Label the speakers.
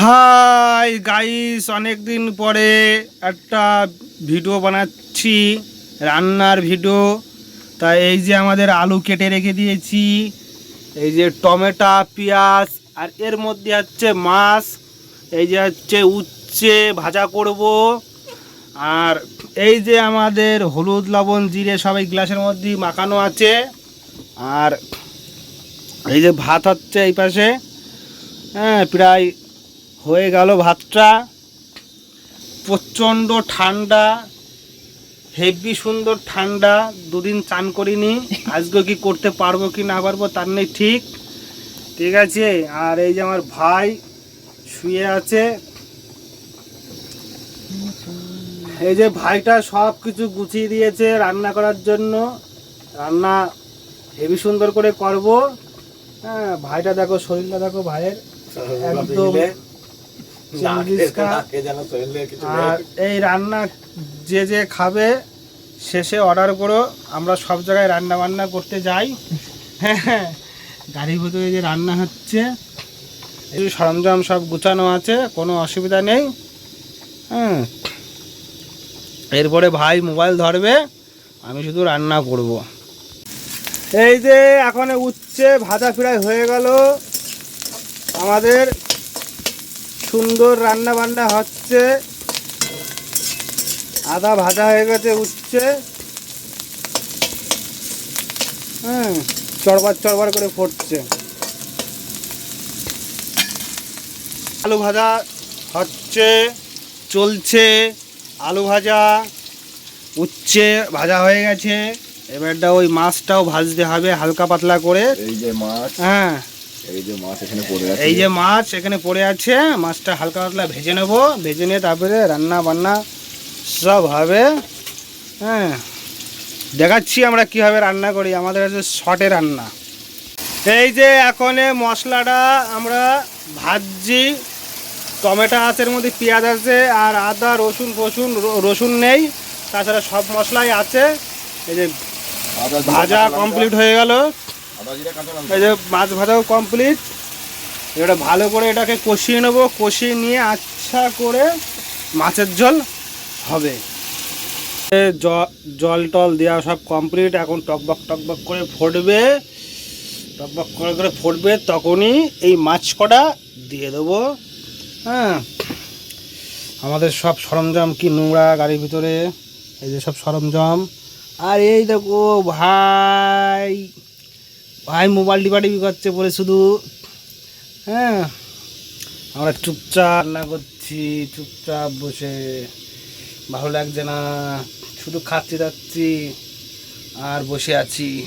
Speaker 1: Hi guys অনেক দিন পরে একটা ভিডিও বানাচ্ছি, রান্নার ভিডিও তাই এই যে আমাদের আলু কেটে রেখে দিয়েছি, এই যে টমেটো, পেঁয়াজ, আর এর মধ্যে হচ্ছে মাছ, এই যে হচ্ছে উচ্ছে ভাজা করব। আর এই যে আমাদের হলুদ, লবণ, জিরে সবাই গ্লাসের মধ্যে মাখানো আছে। আর এই যে ভাত হচ্ছে এই পাশে হ্যাঁ প্রায় হয়ে গেল ভাতটা। প্রচণ্ড ঠান্ডা, হেভি সুন্দর ঠান্ডা, দুদিন চান করিনি। আজকে কি করতে পারব কি না পারব তার নেই ঠিক। ঠিক আছে, আর এই যে আমার ভাই শুয়ে আছে। এই যে ভাইটা সব কিছু গুছিয়ে দিয়েছে রান্না করার জন্য। রান্না হেভি সুন্দর করে করব। হ্যাঁ ভাইটা দেখো, শরীরটা দেখো ভাইয়ের। একদম খা। আর এই রান্না যে যে খাবে শেষে অর্ডার করো। আমরা সব জায়গায় রান্না বান্না করতে যাই। হ্যাঁ গাড়ির ভিতরে যে রান্না হচ্ছে এই সরঞ্জাম সব গুছানো আছে কোনো অসুবিধা নেই। হ্যাঁ এরপরে ভাই মোবাইল ধরবে আমি শুধু রান্না করব। এই যে এখন উচ্ছে ভাজা ফ্রাই হয়ে গেল। আমাদের সুন্দর রান্না বান্না হচ্ছে। আদা ভাজা হয়ে গেছে উঠছে হ্যাঁ চড়বার চড়বার করে ফুটছে। আলু ভাজা হচ্ছে চলছে। আলু ভাজা উচ্ছে ভাজা হয়ে গেছে। এবারটা ওই মাছটাও ভাজতে হবে হালকা পাতলা করে।
Speaker 2: এই যে মাছ।
Speaker 1: হ্যাঁ।
Speaker 2: এই যে মাছ এখানে পড়ে আছে।
Speaker 1: এই যে মাছ এখানে পড়ে আছে মাছটা হালকা পাতলা ভেজে নেব ভেজে নিয়ে তারপরে রান্না বান্না সব হবে। হ্যাঁ দেখাচ্ছি আমরা কীভাবে রান্না করি আমাদের কাছে শর্টে রান্না। এই যে এখন মশলাটা আমরা ভাজছি টমেটো আছে এর মধ্যে পেঁয়াজ আছে আর আদা রসুন ফসুন রসুন নেই তাছাড়া সব মশলাই আছে। এই যে ভাজা কমপ্লিট হয়ে গেল। এই যে মাছ ভাজাও কমপ্লিট এটা ভালো করে এটাকে কষিয়ে নেব। কষিয়ে নিয়ে আচ্ছা করে মাছের জল হবে। জল টল দেওয়া সব কমপ্লিট এখন টকবক টকবক করে ফুটবে। টকবক করে করে ফুটবে তখনই এই মাছ কটা দিয়ে দেবো। হ্যাঁ। আমাদের সব সরঞ্জাম কি নোংরা গাড়ির ভিতরে? এই যে সব সরঞ্জাম। আর এই দেখো ভাই। ভাই মোবাইল টিপাটিপি করছে বলে শুধু? হ্যাঁ। আমরা চুপচাপ রান্না করছি, চুপচাপ বসে। ভালো লাগছে না। শুধু খাচ্ছি, দাচ্ছি, আর বসে আছি।